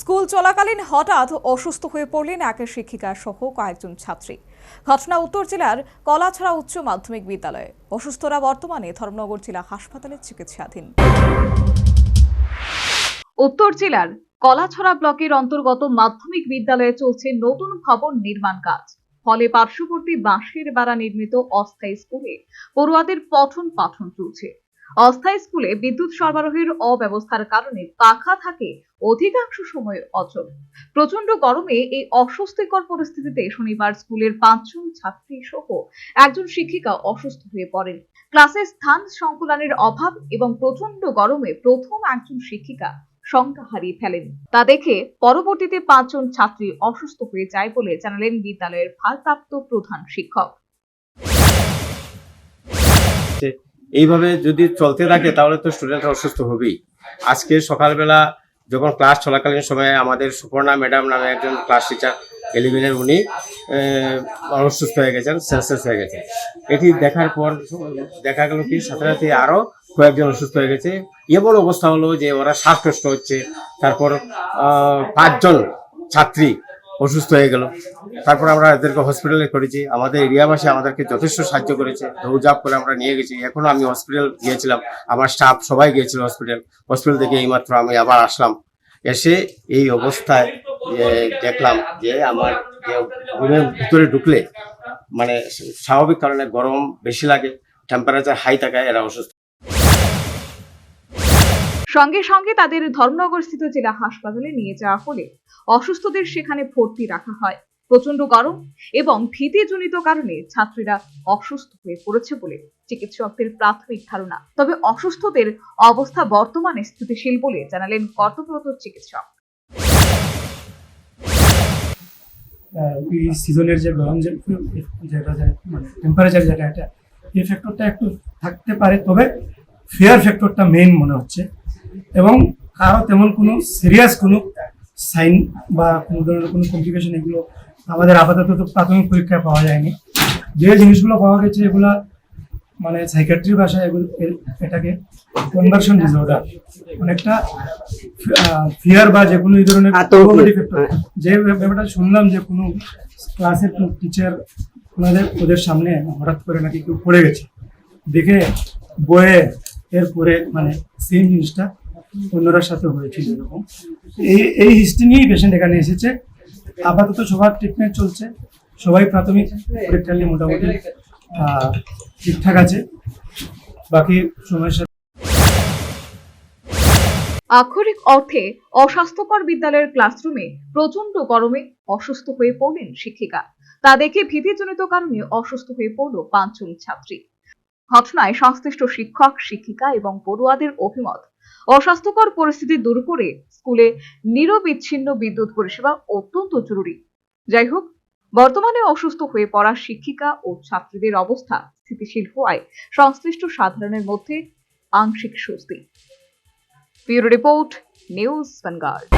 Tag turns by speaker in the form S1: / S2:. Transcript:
S1: School চলাকালীন হঠাৎ অসুস্থ হয়ে পড়লেন এক শিক্ষিকা সহ কয়েকজন ছাত্রী। ঘটনা উত্তর জেলার কলাছড়া উচ্চ মাধ্যমিক বিদ্যালয়ে। অসুস্থরা বর্তমানে ধর্মনগর জেলা হাসপাতালে চিকিৎসাধীন।
S2: উত্তর জেলার কলাছড়া ব্লকের অন্তর্গত মাধ্যমিক বিদ্যালয়ে চলছে নতুন ভবন নির্মাণ কাজ। ফলে পার্শ্ববর্তী বাঁশের বেড়া নির্মিত অস্থায়ী স্কুলে পড়ুয়াদের পঠন পাঠন চলছে। অস্থায়ী স্কুলে বিদ্যুৎ সরবরাহের অব্যবস্থার কারণে পাখা থাকে অধিকাংশ সময় অচল। প্রচণ্ড গরমে এই অস্বস্তিকর পরিস্থিতিতে শনিবার স্কুলের পাঁচজন ছাত্রী সহ একজন শিক্ষিকা অসুস্থ হয়ে পড়েন। ক্লাসে স্থান সংকুলানের অভাব এবং প্রচণ্ড গরমে প্রথম একজন শিক্ষিকা সংখ্যা হারিয়ে ফেলেন। তা দেখে পরবর্তীতে পাঁচজন ছাত্রী অসুস্থ হয়ে যায় বলে জানালেন বিদ্যালয়ের ভারপ্রাপ্ত প্রধান শিক্ষক।
S3: এইভাবে যদি চলতে থাকে, তাহলে তো স্টুডেন্টরা অসুস্থ হবেই। আজকে সকালবেলা যখন ক্লাস চলাকালীন সময়ে আমাদের সুপর্ণা ম্যাডাম নামে একজন ক্লাস টিচার এলিভেনের উনি অসুস্থ হয়ে গেছেন সেন্সেস হয়ে গেছেন। এটি দেখার পর দেখা গেল কি সাথে সাথে আরও কয়েকজন অসুস্থ হয়ে গেছে। এমন অবস্থা হলো যে ওরা শ্বাসকষ্ট হচ্ছে। তারপর পাঁচজন ছাত্রী অসুস্থ হয়ে গেল। তারপর আমরা এদেরকে হসপিটালে করেছি। আমাদের এরিয়াবাসী আমাদেরকে যথেষ্ট সাহায্য করেছে। দৌড়ঝাঁপ করে আমরা নিয়ে গেছি। এখনও আমি হসপিটাল গিয়েছিলাম। আমার স্টাফ সবাই গিয়েছিল হসপিটাল হসপিটাল থেকে এইমাত্র আমি আবার আসলাম। এসে এই অবস্থায় দেখলাম যে আমার রুমের ভিতরে ঢুকলে মানে স্বাভাবিক কারণে গরম বেশি লাগে টেম্পারেচার হাই থাকায় এরা অসুস্থ
S2: সঙ্গে সঙ্গে তাদের ধর্মনগর স্থিত জেলা হাসপাতালে নিয়ে যাওয়া হলে অসুস্থদের সেখানে ভর্তি রাখা হয়। প্রচণ্ড গরম এবং ভীতিজনিত কারণে ছাত্রীরা অসুস্থ হয়ে পড়েছে বলে চিকিৎসকদের প্রাথমিক ধারণা। তবে অসুস্থদের অবস্থা বর্তমানে স্থিতিশীল বলে জানালেন কর্তব্যরত চিকিৎসক।
S4: সিজনের যে গরম যে যেটা মানে টেম্পারেচার যেটা, এটা এই ফ্যাক্টরটা একটু থাকতে পারে, তবে ফেয়ার ফ্যাক্টরটা মেইন মনে হচ্ছে। এবং কারও তেমন কোনো সিরিয়াস কোনো সাইন বা কোনো ধরনের কোনো কমপ্লিকেশন এগুলো আমাদের আপাতত তো প্রাথমিক পরীক্ষায় পাওয়া যায়নি। যে জিনিসগুলো পাওয়া গেছে এগুলা মানে সাইকেট্রি ভাষায় এগুলো এটাকে কনভার্সন ডিসঅর্ডার অনেকটা ফিয়ার বা যে কোনো এই ধরনের যে ব্যাপারটা শুনলাম যে কোনো ক্লাসের টিচার ওনাদের ওদের সামনে হঠাৎ করে নাকি কেউ পড়ে গেছে। দেখে বয়ে এরপরে মানে সেম জিনিসটা অন্যরার সাথে হয়েছিল এরকম। এই এই হিস্ট্রি নিয়েই পেশেন্ট এখানে এসেছে। আপাতত সবার ট্রিটমেন্ট চলছে। সবাই প্রাথমিক পরীক্ষা নিয়ে মোটামুটি ঠিকঠাক আছে। বাকি সময়ের সাথে
S2: আক্ষরিক অর্থে অস্বাস্থ্যকর বিদ্যালয়ের ক্লাসরুমে প্রচণ্ড গরমে অসুস্থ হয়ে পড়লেন শিক্ষিকা। তা দেখে ভীতিজনিত কারণে অসুস্থ হয়ে পড়ল পাঁচজন ছাত্রী। ঘটনায় সংশ্লিষ্ট শিক্ষক, শিক্ষিকা এবং পড়ুয়াদের অভিমত অস্বাস্থ্যকর পরিস্থিতি দূর করে স্কুলে নিরবিচ্ছিন্ন বিদ্যুৎ পরিষেবা অত্যন্ত জরুরি। যাই হোক, বর্তমানে অসুস্থ হয়ে পড়া শিক্ষিকা ও ছাত্রীদের অবস্থা স্থিতিশীল হওয়ায় সংশ্লিষ্ট সাধারণের মধ্যে আংশিক স্বস্তি। Bureau report, news Vanguard.